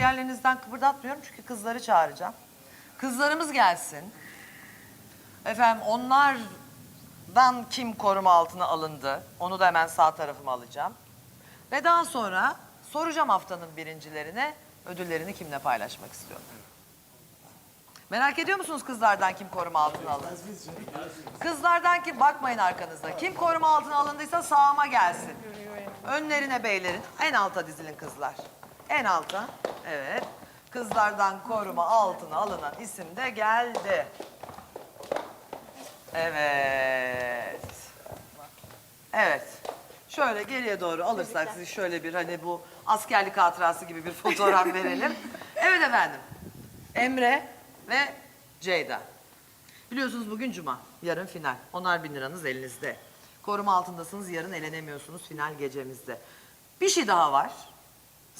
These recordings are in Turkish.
yerlerinizden kıpırdatmıyorum çünkü kızları çağıracağım. Kızlarımız gelsin. Efendim onlardan kim koruma altına alındı? Onu da hemen sağ tarafıma alacağım. Ve daha sonra soracağım haftanın birincilerine ödüllerini kimle paylaşmak istiyorlar. Merak ediyor musunuz kızlardan kim koruma altına alındı? Kızlardan kim? Bakmayın arkanızda. Kim koruma altına alındıysa sağıma gelsin. Önlerine beylerin. En alta dizilin kızlar. En alta. Evet. Kızlardan koruma altına alınan isim de geldi. Evet. Evet. Şöyle geriye doğru alırsak sizi şöyle bir hani bu askerlik hatırası gibi bir fotoğraf verelim. Evet efendim. Emre ve Ceyda. Biliyorsunuz bugün cuma, yarın final. Onar bin liranız elinizde. Koruma altındasınız, yarın elenemiyorsunuz final gecemizde. Bir şey daha var.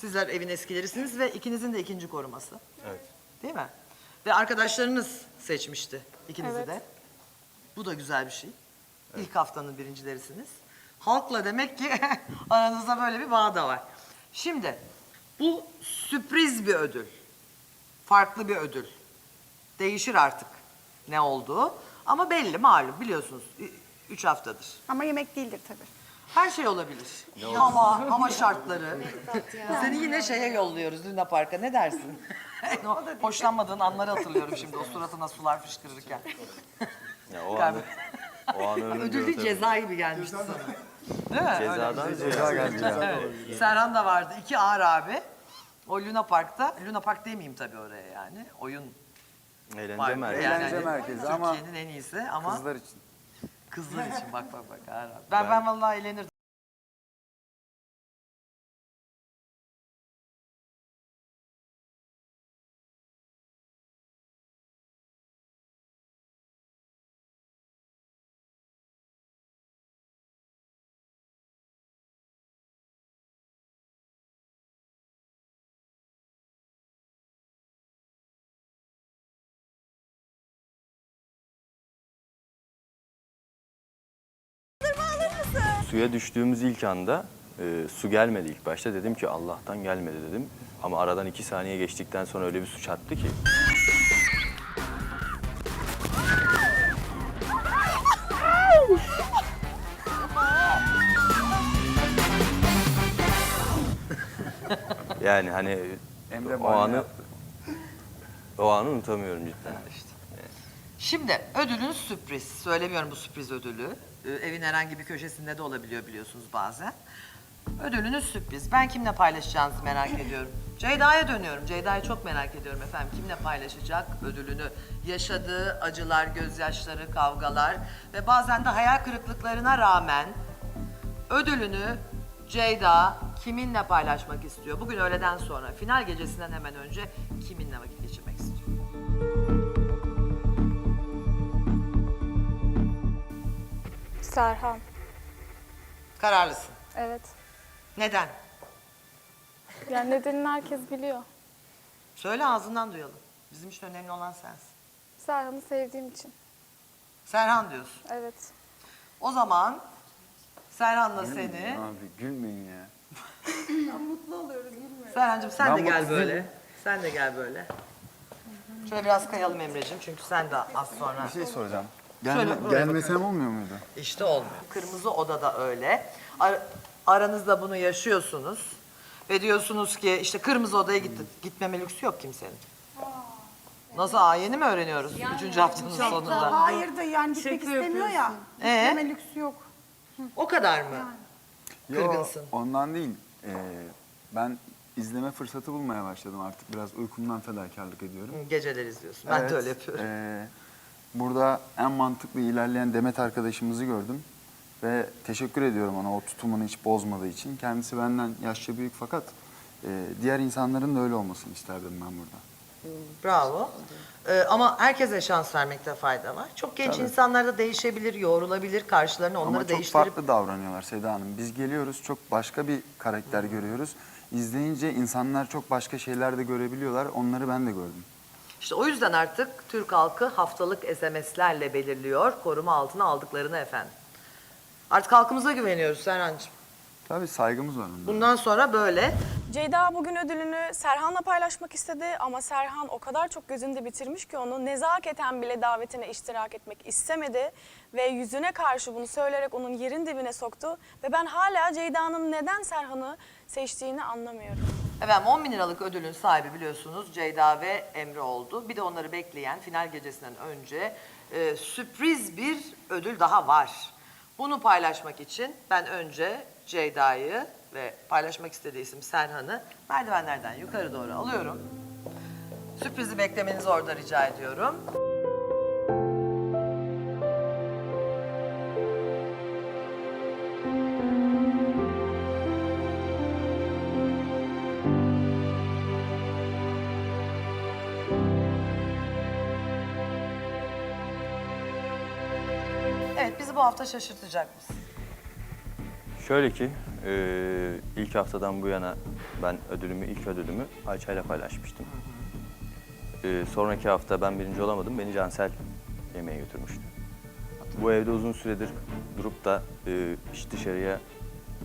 Sizler evin eskilerisiniz ve ikinizin de ikinci koruması. Evet. Değil mi? Ve arkadaşlarınız seçmişti ikinizi Evet. de. Bu da güzel bir şey. İlk haftanın birincilerisiniz. Halkla demek ki aranızda böyle bir bağ da var. Şimdi bu sürpriz bir ödül. Farklı bir ödül. Değişir artık ne olduğu. Ama belli malum biliyorsunuz. ü- Üç haftadır. Ama yemek değildir tabii. Her şey olabilir. Hava, hava şartları. Seni yine şeye yolluyoruz Luna Park'a. Ne dersin? o hoşlanmadığın anları hatırlıyorum şimdi o suratına sular fışkırırken. Ya o an, o an ölünce Ödül değil tabii. ceza gibi gelmişti sana. Değil mi? Öyle. Cezadan ceza geldi. Evet. Serhan da vardı. iki ağır abi. O Luna Park'ta, Luna Park demeyeyim tabii oraya yani. Oyun Eğlence merkezi. Yani Eğlence merkezi ama Türkiye'nin en iyisi ama Kızlar için. Kızlar için bak bak bak. abi. Ben, ben vallahi eğlenirdim. Suya düştüğümüz ilk anda e, su gelmedi ilk başta. Dedim ki Allah'tan gelmedi dedim. Ama aradan iki saniye geçtikten sonra öyle bir su çarptı ki. yani hani Emre o anı yaptı. o anı unutamıyorum cidden. Şimdi ödülün sürpriz. Söylemiyorum bu sürpriz ödülü. Ee, evin herhangi bir köşesinde de olabiliyor biliyorsunuz bazen. Ödülünüz sürpriz. Ben kimle paylaşacağınızı merak ediyorum. Ceyda'ya dönüyorum. Ceyda'yı çok merak ediyorum efendim. Kimle paylaşacak ödülünü? Yaşadığı acılar, gözyaşları, kavgalar ve bazen de hayal kırıklıklarına rağmen ödülünü Ceyda kiminle paylaşmak istiyor? Bugün öğleden sonra, final gecesinden hemen önce kiminle vakit Serhan. Kararlısın. Evet. Neden? Yani nedenini herkes biliyor. Söyle ağzından duyalım. Bizim için önemli olan sensin. Serhan'ı sevdiğim için. Serhan diyorsun. Evet. O zaman Serhan'la seni... Abi gülmeyin ya. Serhan'cığım sen Ben de gel mutluyum. böyle. Sen de gel böyle. Şöyle biraz kayalım Emre'ciğim çünkü sen de az sonra... Bir şey soracağım. Gelme, buraya gelmesem olmuyor muydu? İşte olmuyor. Kırmızı odada öyle. Ar- aranızda bunu yaşıyorsunuz. Ve diyorsunuz ki işte kırmızı odaya gitti, gitmeme lüksü yok kimsenin. Nasıl aa yeni mi öğreniyoruz? Üçüncü haftanın sonunda. Hayır da yani gitmek istemiyor ya. Ee? Gitmeme lüksü yok. O kadar mı? Kırgınsın. Yo, ondan değil. Ee, ben izleme fırsatı bulmaya başladım artık. Biraz uykumdan fedakarlık ediyorum. Geceleri izliyorsun. Ben Evet, de öyle yapıyorum. ee, burada en mantıklı ilerleyen Demet arkadaşımızı gördüm. Ve teşekkür ediyorum ona o tutumunu hiç bozmadığı için. Kendisi benden yaşça büyük fakat e, diğer insanların da öyle olmasını isterdim ben burada. Bravo. Ee, ama herkese şans vermekte fayda var. Çok genç Tabii. insanlar da değişebilir, yoğrulabilir. Karşılarına onları Ama çok değiştirip... farklı davranıyorlar Seda Hanım. Biz geliyoruz çok başka bir karakter görüyoruz. İzleyince insanlar çok başka şeyler de görebiliyorlar. Onları ben de gördüm. İşte o yüzden artık Türk halkı haftalık SMS'lerle belirliyor koruma altına aldıklarını efendim. Artık halkımıza güveniyoruz Serhan'cığım. Tabii saygımız var. Bundan sonra böyle. Ceyda bugün ödülünü Serhan'la paylaşmak istedi ama Serhan o kadar çok gözünde bitirmiş ki onu nezaketen bile davetine iştirak etmek istemedi ve yüzüne karşı bunu söyleyerek onun yerin dibine soktu ve ben hala Ceyda'nın neden Serhan'ı seçtiğini anlamıyorum. Efendim 10 bin liralık ödülün sahibi biliyorsunuz Ceyda ve Emre oldu. Bir de onları bekleyen final gecesinden önce e, sürpriz bir ödül daha var. Bunu paylaşmak için ben önce Ceyda'yı ve paylaşmak istediği isim Serhan'ı merdivenlerden yukarı doğru alıyorum. Sürprizi beklemenizi orada rica ediyorum. Bu hafta şaşırtacak mısın? Şöyle ki e, ilk haftadan bu yana ben ödülümü, ilk ödülümü Ayça'yla paylaşmıştım. E, sonraki hafta ben birinci olamadım. Beni Cansel yemeğe götürmüştü. Bu evde uzun süredir durup da e, hiç dışarıya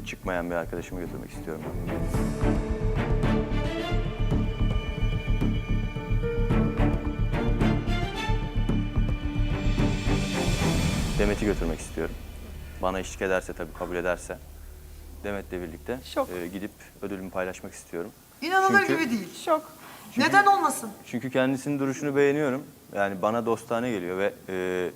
çıkmayan bir arkadaşımı götürmek istiyorum ben Demet'i götürmek istiyorum. Bana eşlik ederse tabii kabul ederse Demet'le birlikte e, gidip ödülümü paylaşmak istiyorum. İnanılır Çünkü- gibi değil. Şok. Neden olmasın? Çünkü kendisinin duruşunu beğeniyorum. Yani bana dostane geliyor ve e,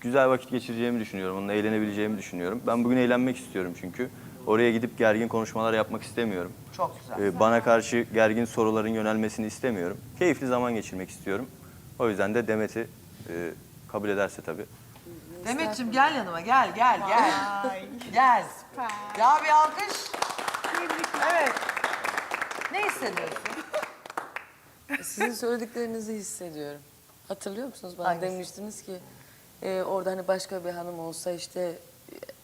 güzel vakit geçireceğimi düşünüyorum. Onunla eğlenebileceğimi düşünüyorum. Ben bugün eğlenmek istiyorum çünkü. Oraya gidip gergin konuşmalar yapmak istemiyorum. Çok güzel. E, bana karşı gergin soruların yönelmesini istemiyorum. Keyifli zaman geçirmek istiyorum. O yüzden de Demet'i e, kabul ederse tabii. Demetciğim gel yanıma gel gel gel. gel. Ya bir alkış. Evet. Ne hissediyorsun? Sizin söylediklerinizi hissediyorum. Hatırlıyor musunuz? Bana Hangisi? demiştiniz ki e, orada hani başka bir hanım olsa işte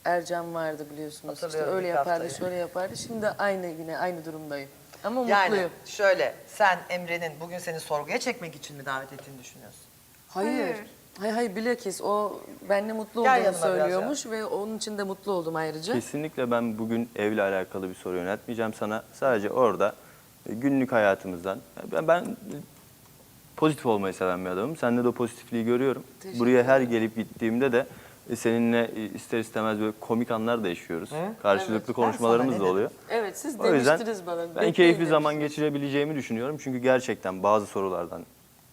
Ercan vardı biliyorsunuz. İşte Hatırlıyorum öyle ilk yapardı, haftayı. şöyle yapardı. Şimdi aynı yine aynı durumdayım. Ama Yani mutluyum. şöyle sen Emre'nin bugün seni sorguya çekmek için mi davet ettiğini düşünüyorsun? Hayır. Hayır hayır bilakis o benimle mutlu Gel olduğunu yanıma biraz söylüyormuş ve onun için de mutlu oldum ayrıca. Kesinlikle ben bugün evle alakalı bir soru yöneltmeyeceğim sana. Sadece orada e, günlük hayatımızdan. Ben, ben pozitif olmayı seven bir adamım. Sende de o pozitifliği görüyorum. Teşekkür Buraya her gelip gittiğimde de e, seninle e, ister istemez böyle komik anlar da yaşıyoruz. Karşılıklı Evet. konuşmalarımız Ben sana da ne oluyor. Evet siz O yüzden demiştiniz bana. ben bekleyin keyifli zaman demiştiniz. geçirebileceğimi düşünüyorum. Çünkü gerçekten bazı sorulardan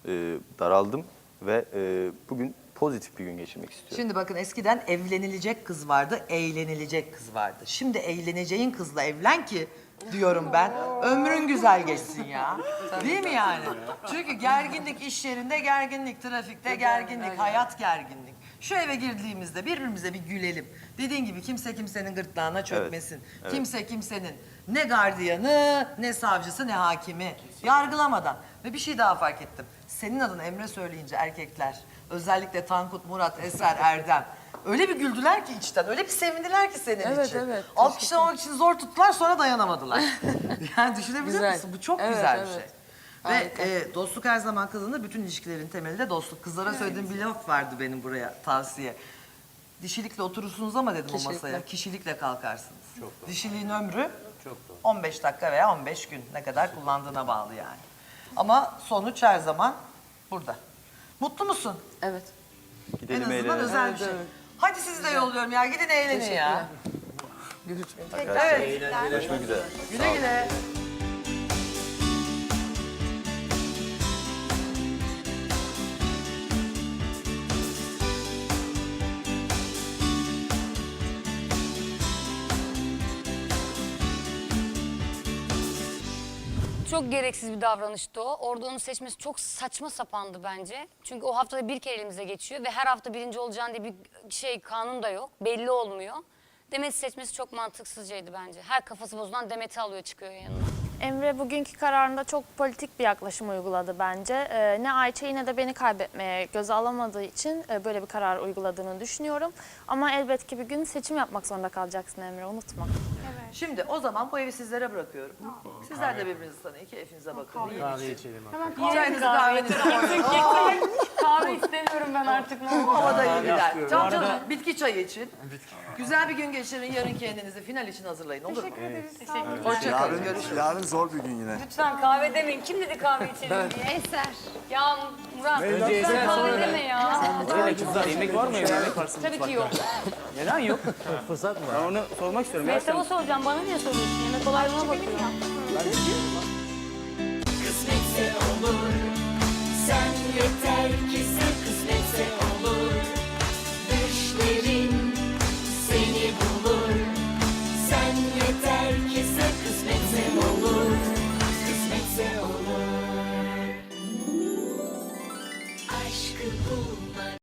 e, daraldım ve e, bugün pozitif bir gün geçirmek istiyorum. Şimdi bakın eskiden evlenilecek kız vardı, eğlenilecek kız vardı. Şimdi eğleneceğin kızla evlen ki diyorum ben. Ömrün güzel geçsin ya. Değil mi yani? Çünkü gerginlik iş yerinde gerginlik, trafikte gerginlik, hayat gerginlik. Şu eve girdiğimizde birbirimize bir gülelim. Dediğin gibi kimse kimsenin gırtlağına çökmesin. evet. Kimse kimsenin ne gardiyanı, ne savcısı, ne hakimi yargılamadan. Ve bir şey daha fark ettim. Senin adın Emre söyleyince erkekler, özellikle Tankut, Murat, Eser, Erdem öyle bir güldüler ki içten, öyle bir sevindiler ki senin Evet, için. evet. Alkışlamak için zor tuttular sonra dayanamadılar. yani düşünebiliyor Güzel. musun? Bu çok Evet, güzel bir evet. şey. Harika. Ve e, dostluk her zaman kazanır. Bütün ilişkilerin temeli de dostluk. Kızlara söylediğim bir laf vardı benim buraya tavsiye. Dişilikle oturursunuz ama dedim o Kişilikle. masaya. Kişilikle kalkarsınız. Dişiliğin ömrü 15 dakika veya 15 gün. Ne kadar kullandığına bağlı yani. Ama sonuç her zaman burada. Mutlu musun? Evet. En Gidelim azından eğlenelim. özel bir Evet, şey. evet. Hadi sizi de yolluyorum ya. Gidin eğlenin ya. Görüşmek Evet. Görüşmek üzere. Güle güle. Çok gereksiz bir davranıştı o. Orada onu seçmesi çok saçma sapandı bence. Çünkü o haftada bir kere elimize geçiyor ve her hafta birinci olacağın diye bir şey kanun da yok. Belli olmuyor. Demet'i seçmesi çok mantıksızcaydı bence. Her kafası bozulan Demet'i alıyor çıkıyor yanına. Emre bugünkü kararında çok politik bir yaklaşım uyguladı bence. Ee, ne Ayça'yı ne de beni kaybetmeye göze alamadığı için e, böyle bir karar uyguladığını düşünüyorum. Ama elbet ki bir gün seçim yapmak zorunda kalacaksın Emre unutma. Şimdi o zaman bu evi sizlere bırakıyorum. Sizler de birbirinizi tanıyın, keyfinize bakın. Kahve için. içelim. Hemen kahve. Çayınızı kahvenizi koyun. Kahve istemiyorum ben artık ne olur. Havada iyi gider. yapıyorum. Can Bu arada- canım bitki çayı için. Güzel bir gün geçirin. Yarın kendinizi final için hazırlayın olur mu? Teşekkür ederiz. Sağ olun. Hoşçakalın. Görüşürüz. yarın zor bir gün yine. Lütfen kahve demeyin. Kim dedi kahve içelim diye? Eser. Ya Murat Önce lütfen Eser, kahve sonra deme ya. Öyle kızlar yemek var mı? Yemek var. Tabii ki yok. Neden yok? Fırsat mı? Ben onu sormak istiyorum. Mehtap'a soracağım. Bana niye soruyorsun? Yemek kolaylığına bakıyorum. kısmetse